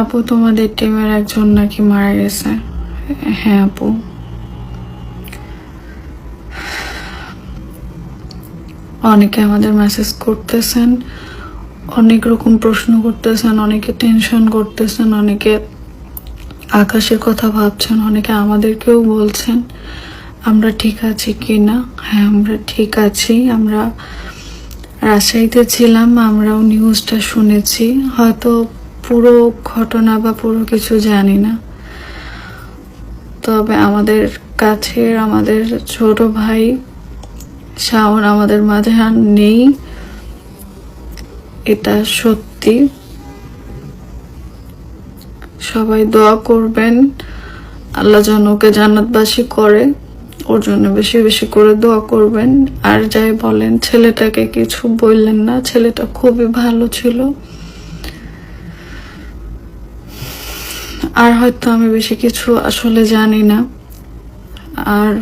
আপু, তোমাদের টিমের একজন নাকি মারা গেছে। হ্যাঁ আপু। অনেকে আমাদের মেসেজ করতেছেন, অনেক রকম প্রশ্ন করতেছেন, অনেকে টেনশন করতেছেন, অনেকে আকাশের কথা ভাবছেন, অনেকে আমাদেরকেও বলছেন, আমরা ঠিক আছি কি না? হ্যাঁ আমরা ঠিক আছি, আমরা রাজশাহীতে ছিলাম, আমরাও নিউজটা শুনেছি। হয়তো পুরো ঘটনা বা পুরো কিছু জানি না। তবে আমাদের কাছের, আমাদের ছোট ভাই শাওন আমাদের মাঝে আর নেই। এটা সত্যি। সবাই দোয়া করবেন। আল্লাহ যেন ওকে জান্নাতবাসী করে, ওর জন্য বেশি বেশি করে দোয়া করবেন। আর যাই বলেন, ছেলেটাকে কিছু বললেন না। ছেলেটা খুবই ভালো ছিল। আর হয়তো আমি বেশি কিছু আসলে জানি না। আর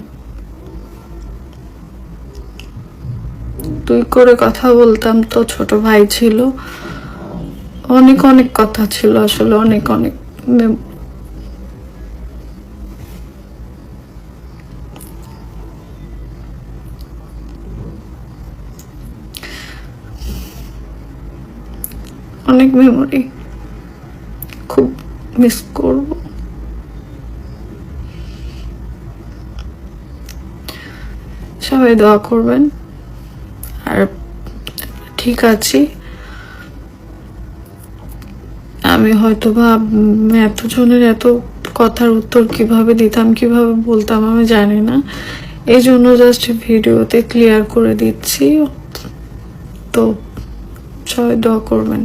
তুই করে কথা বলতাম তো ছোট ভাই ছিল। অনেক অনেক কথা ছিল আসলে, অনেক অনেক অনেক মেমোরি খুব মিস করব। সবাই দোয়া করবেন। আর ঠিক আছি। আমি হয়তো বা এতজনের এত কথার উত্তর কীভাবে দিতাম, কীভাবে বলতাম, আমি জানি না। এই জন্য জাস্ট ভিডিওতে ক্লিয়ার করে দিচ্ছি। তো সবাই দোয়া করবেন।